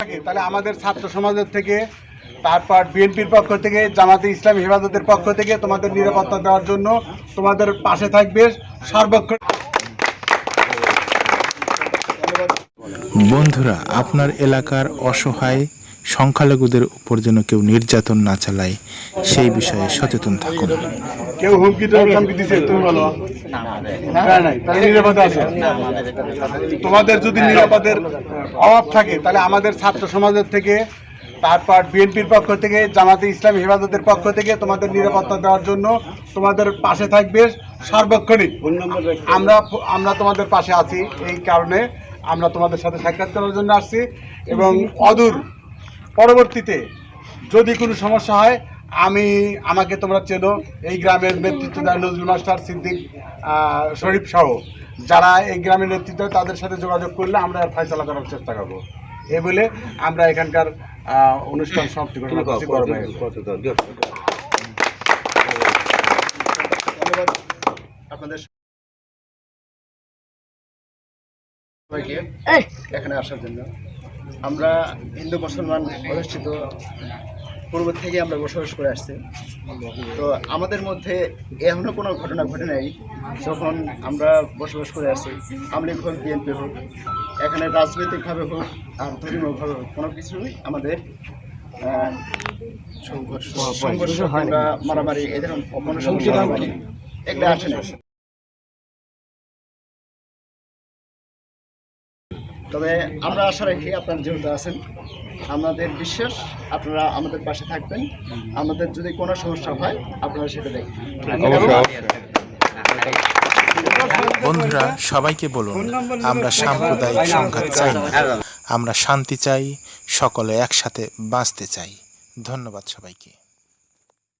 তাহলে আমাদের ছাত্র সমাজের থেকে, তারপর বিএনপির পক্ষ থেকে, জামাতে ইসলাম হেফাজতের পক্ষ থেকে তোমাদের নিরাপত্তা দেওয়ার জন্য তোমাদের পাশে থাকবে সর্বক্ষণ বন্ধুরা, আপনার এলাকার অসহায় সংখ্যালঘুদের উপর যেন কেউ নির্যাতন না চালায়, সেই বিষয়ে সচেতন থাকুন। কেউ তুমি বলো। তোমাদের যদি নিরাপদের অভাব থাকে, তাহলে আমাদের ছাত্র সমাজের থেকে, তারপর বিএনপির পক্ষ থেকে, জামাতে ইসলাম হেফাজতের পক্ষ থেকে তোমাদের নিরাপত্তা দেওয়ার জন্য তোমাদের পাশে থাকবে সর্বক্ষণিক। আমরা আমরা তোমাদের পাশে আছি, এই কারণে আমরা তোমাদের সাথে সাক্ষাৎ করার জন্য আসছি এবং অদূর পরবর্তীতে যদি কোনো সমস্যা হয় আমি আমাকে তোমরা চেনো এই গ্রামের নেতৃত্ব দেয় নজরুল মাস্টার সিদ্দিক শরীফ সহ। যারা এই গ্রামের নেতৃত্ব তাদের সাথে যোগাযোগ করলে আমরা এর ফয়সলা করার চেষ্টা করব। এই বলে আমরা এখানকার অনুষ্ঠান সমাপ্তি আপনাদের এখানে আসার জন্য। আমরা হিন্দু মুসলমান অধিষ্ঠিত। পূর্ব থেকে আমরা বসবাস করে আসছি। তো আমাদের মধ্যে এমনও কোনো ঘটনা ঘটে নাই। যখন আমরা বসবাস করে আসছি আমলিগ হোক বিএনপি হোক এখানে রাজনৈতিকভাবে হোক আর ধর্মীয়ভাবে হোক কোনো কিছুই আমাদের সংঘর্ষ কিংবা মারামারি ধরনের কোনো সমস্যা এগুলো আসে না তবে আমরা আশা রাখি আপনারা যেহেতু আছেন, আমাদের বিশ্বাস, আপনারা আমাদের পাশে থাকবেন। আমাদের যদি কোনো সমস্যা হয়, আপনারা সেটা দেখবেন। বন্ধুরা, সবাইকে বলুন, আমরা সাম্প্রদায়িক সংঘাত চাই না। আমরা শান্তি চাই, সকলে একসাথে বাঁচতে চাই। ধন্যবাদ সবাইকে।